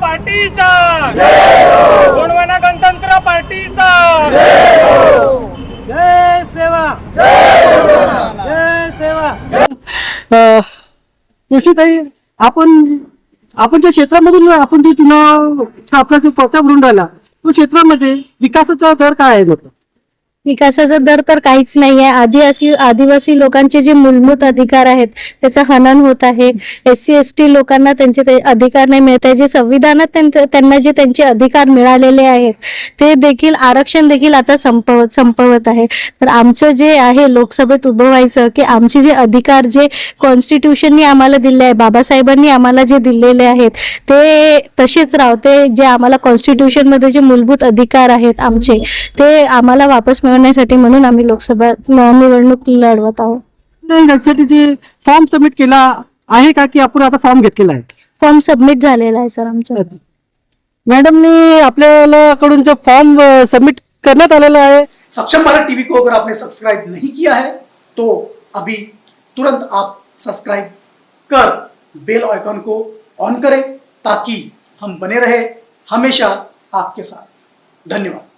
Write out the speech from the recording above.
पार्टीचा. गुणवना गणतंत्र पार्टीचा. जय सेवा. जय सेवा. ऋषीताई आपण आपण ज्या क्षेत्रामधून आपण जे चुनाव आपला जो प्रचार भरून राहिला तो क्षेत्रामध्ये विकासाचा दर काय आहे म्हटलं विकासाचा दर तर काहीच नाही आहे आदिवासी आदिवासी लोकांचे जे मूलभूत अधिकार आहेत त्याचं हनन होत आहे. एस सी एस टी लोकांना त्यांचे ते अधिकार नाही मिळत आहे. जे संविधानात त्यां- त्यांना जे त्यांचे अधिकार मिळालेले आहेत ते देखील आरक्षण देखील आता संपवत संपवत आहे. तर आमचं जे आहे लोकसभेत उभं व्हायचं की आमचे जे अधिकार जे कॉन्स्टिट्यूशननी आम्हाला दिले आहे बाबासाहेबांनी आम्हाला जे दिलेले आहेत ते तसेच राहते जे आम्हाला कॉन्स्टिट्यूशनमध्ये जे मूलभूत अधिकार आहेत आमचे ते आम्हाला वापस मिळवण्यासाठी म्हणून आम्ही लोकसभा निवडणूक लढवत आहोत. नाही जे फॉर्म सबमिट केला आहे का की आपण आता फॉर्म घेतलेला आहे? फॉर्म सबमिट झालेला आहे सर आमचा. मॅडमनी आपल्याला कडून जो फॉर्म सबमिट करण्यात आलेला आहे सक्षम भारत टीवी को अगर आपने सब्सक्राइब नहीं किया है तो अभी तुरंत आप सब्सक्राइब कर बेल आइकन को ऑन करें ताकि हम बने रहे हमेशा आपके साथ। धन्यवाद।